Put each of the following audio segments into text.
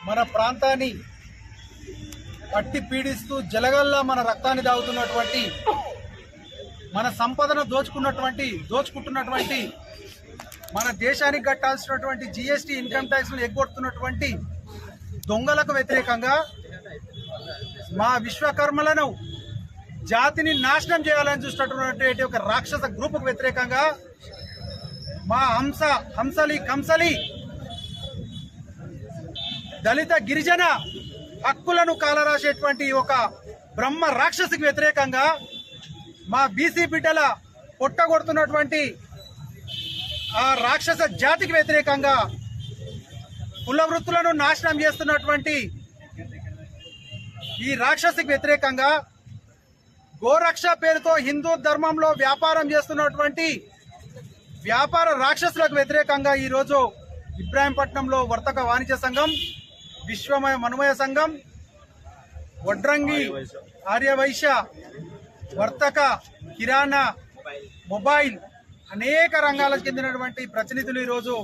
మన ప్రాంతాన్ని పట్టి పీడిస్తూ జలగల్లా మన రక్తాన్ని దాగుతున్నటువంటి మన సంపదను దోచుకున్నటువంటి దోచుకుంటున్నటువంటి మన దేశానికి కట్టాల్సినటువంటి జిఎస్టీ ఇన్కమ్ ట్యాక్స్ను ఎగ్గొడుతున్నటువంటి దొంగలకు వ్యతిరేకంగా మా విశ్వకర్మలను జాతిని నాశనం చేయాలని చూసినటువంటి ఒక రాక్షస గ్రూపుకు వ్యతిరేకంగా మా హంస హంసలి కంసలి దళిత గిరిజన హక్కులను కాలరాసేటువంటి ఒక బ్రహ్మ రాక్షసికి వ్యతిరేకంగా మా బీసీ బిడ్డల పొట్టగొడుతున్నటువంటి ఆ రాక్షస జాతికి వ్యతిరేకంగా కుల వృత్తులను నాశనం చేస్తున్నటువంటి ఈ రాక్షసికి వ్యతిరేకంగా గోరక్ష పేరుతో హిందూ ధర్మంలో వ్యాపారం చేస్తున్నటువంటి వ్యాపార రాక్షసులకు వ్యతిరేకంగా ఈరోజు ఇబ్రాహీంపట్నంలో వర్తక వాణిజ్య సంఘం విశ్వమయ మనుమయ సంఘం వడ్రంగి ఆర్యవైశ్య వర్తక కిరాణా మొబైల్ అనేక రంగాలకు చెందినటువంటి ప్రతినిధులు ఈరోజు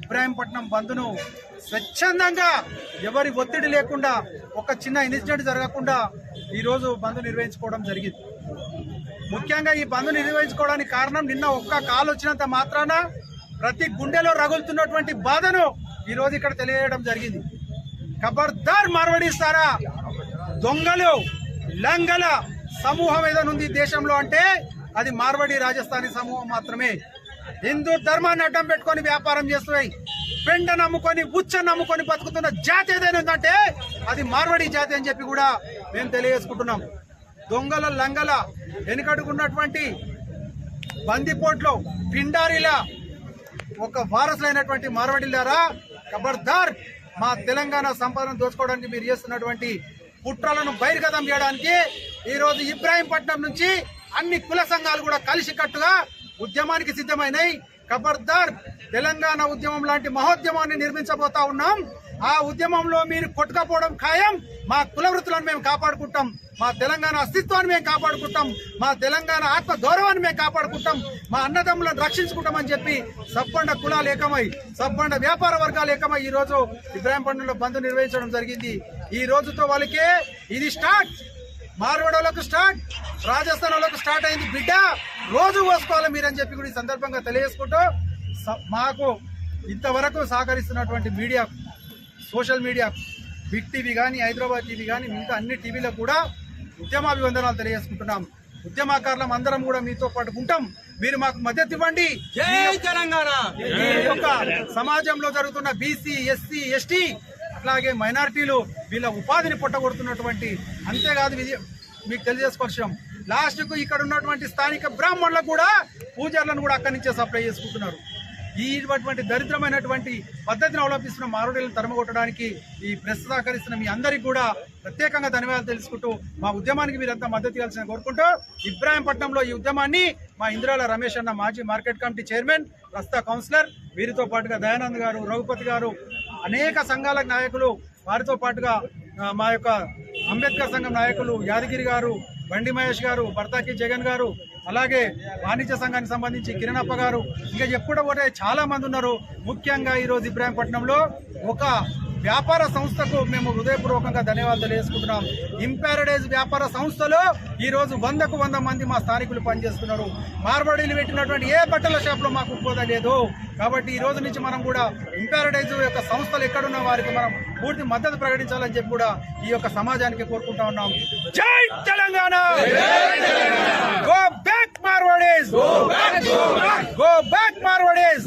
ఇబ్రాహీంపట్నం బంద్ను స్వచ్ఛందంగా ఎవరి ఒత్తిడి లేకుండా ఒక చిన్న ఇన్సిడెంట్ జరగకుండా ఈరోజు బంద్ నిర్వహించుకోవడం జరిగింది. ముఖ్యంగా ఈ బంద్ నిర్వహించుకోవడానికి కారణం నిన్న ఒక్క కాలు వచ్చినంత మాత్రాన ప్రతి గుండెలో రగులుతున్నటువంటి బాధను ఈరోజు ఇక్కడ తెలియజేయడం జరిగింది. ఖబర్దార్ మార్వడిస్తారా? దొంగలు లంగల సమూహం ఏదైనా ఉంది దేశంలో అంటే అది మార్వడి రాజస్థానీ సమూహం మాత్రమే. హిందూ ధర్మాన్ని అడ్డం పెట్టుకొని వ్యాపారం చేస్తున్నాయి. పెండ నమ్ముకొని ఉచ్చ నమ్ముకొని బతుకుతున్న జాతి ఏదైనా ఉందంటే అది మార్వడి జాతి అని చెప్పి కూడా మేము తెలియజేసుకుంటున్నాం. దొంగల లంగల వెనుకడుకున్నటువంటి బందిపోట్లో పిండారిలా ఒక వారసులైనటువంటి మార్వడిల్లారా ఖబర్దార్ మా తెలంగాణ సంపదను దోచుకోవడానికి మీరు చేస్తున్నటువంటి కుట్రలను బహిర్గతం చేయడానికి ఈరోజు ఇబ్రాహీంపట్నం నుంచి అన్ని కుల సంఘాలు కూడా కలిసికట్టుగా ఉద్యమానికి సిద్ధమైనయి. ఖబర్దార్ తెలంగాణ ఉద్యమం లాంటి మహోద్యమాన్ని నిర్మించబోతా ఉన్నాం. ఆ ఉద్యమంలో మీరు కొట్టుకపోవడం ఖాయం. మా కుల వృత్తులను మేము కాపాడుకుంటాం. మా తెలంగాణ అస్తిత్వాన్ని మేము కాపాడుకుంటాం. మా తెలంగాణ ఆత్మ గౌరవాన్ని మేము కాపాడుకుంటాం. మా అన్నదమ్ములను రక్షించుకుంటామని చెప్పి సబ్బండ కులాలు ఏకమై సబ్బండ వ్యాపార వర్గాలు ఏకమై ఈ రోజు ఇబ్రాహీంపట్నంలో బంద్ నిర్వహించడం జరిగింది. ఈ రోజుతో వాళ్ళకే ఇది స్టార్ట్. మార్వాడోళ్ళకు స్టార్ట్. రాజస్థాన్ వాళ్ళకు స్టార్ట్ అయింది. బిడ్డ రోజు పోసుకోవాలి మీరని చెప్పి కూడా ఈ సందర్భంగా తెలియజేసుకుంటూ స- మాకు ఇంతవరకు సహకరిస్తున్నటువంటి media social media big TV కానీ హైదరాబాద్ టీవీ కానీ మిగతా అన్ని టీవీలకు కూడా ఉద్యమాభివందనాలు తెలియజేసుకుంటున్నాం. ఉద్యమకారులం అందరం కూడా మీతో పాటు ఉంటాం. మీరు మాకు మద్దతు ఇవ్వండి. జై తెలంగాణ! యొక్క సమాజంలో జరుగుతున్న బీసీ ఎస్సీ ఎస్టీ అట్లాగే మైనారిటీలు వీళ్ళ ఉపాధిని పొట్టగొడుతున్నటువంటి అంతేకాదు మీకు తెలియజేసుకోవచ్చాం లాస్ట్కు ఇక్కడ ఉన్నటువంటి స్థానిక బ్రాహ్మణులకు కూడా పూజారులను కూడా అక్కడి నుంచే సప్లై చేసుకుంటున్నారు. ఈ ఇటువంటి దరిద్రమైనటువంటి పద్ధతిని అవలంబిస్తున్న మారుడీలను తరమగొట్టడానికి ఈ ప్రెస్ సహకరిస్తున్న మీ అందరికీ కూడా ప్రత్యేకంగా ధన్యవాదాలు తెలుసుకుంటూ మా ఉద్యమానికి మీరంతా మద్దతు ఇవ్వాల్సిన కోరుకుంటూ ఇబ్రాహీంపట్నంలో ఈ ఉద్యమాన్ని మా ఇందిరాల రమేష్ అన్న మాజీ మార్కెట్ కమిటీ చైర్మన్ రస్తా కౌన్సిలర్ వీరితో పాటుగా దయానంద్ గారు రఘుపతి గారు అనేక సంఘాల నాయకులు వారితో పాటుగా మా యొక్క అంబేద్కర్ సంఘం నాయకులు యాదగిరి గారు బండి మహేష్ గారు భర్తాకి జగన్ గారు అలాగే వాణిజ్య సంఘానికి సంబంధించి కిరణప్ప గారు ఇంకా ఎప్పుడో పోతే చాలా మంది ఉన్నారు. ముఖ్యంగా ఈరోజు ఇబ్రాహీంపట్నంలో ఒక వ్యాపార సంస్థకు మేము హృదయపూర్వకంగా ధన్యవాదాలు తెలియజేసుకుంటున్నాం. ఇంపారడైజ్ వ్యాపార సంస్థలో ఈరోజు వందకు వంద మంది మా స్థానికులు పనిచేస్తున్నారు. మార్బడీలు పెట్టినటువంటి ఏ బట్టల షాప్లో మాకు ఉపోద లేదు. కాబట్టి ఈ రోజు నుంచి మనం కూడా ఇంపారడైజ్ యొక్క సంస్థలు ఎక్కడున్న వారికి మనం పూర్తి మద్దతు ప్రకటించాలని చెప్పి కూడా ఈ యొక్క సమాజానికి కోరుకుంటా ఉన్నాం. జై Telangana! Go back Marwadis go back Marwadis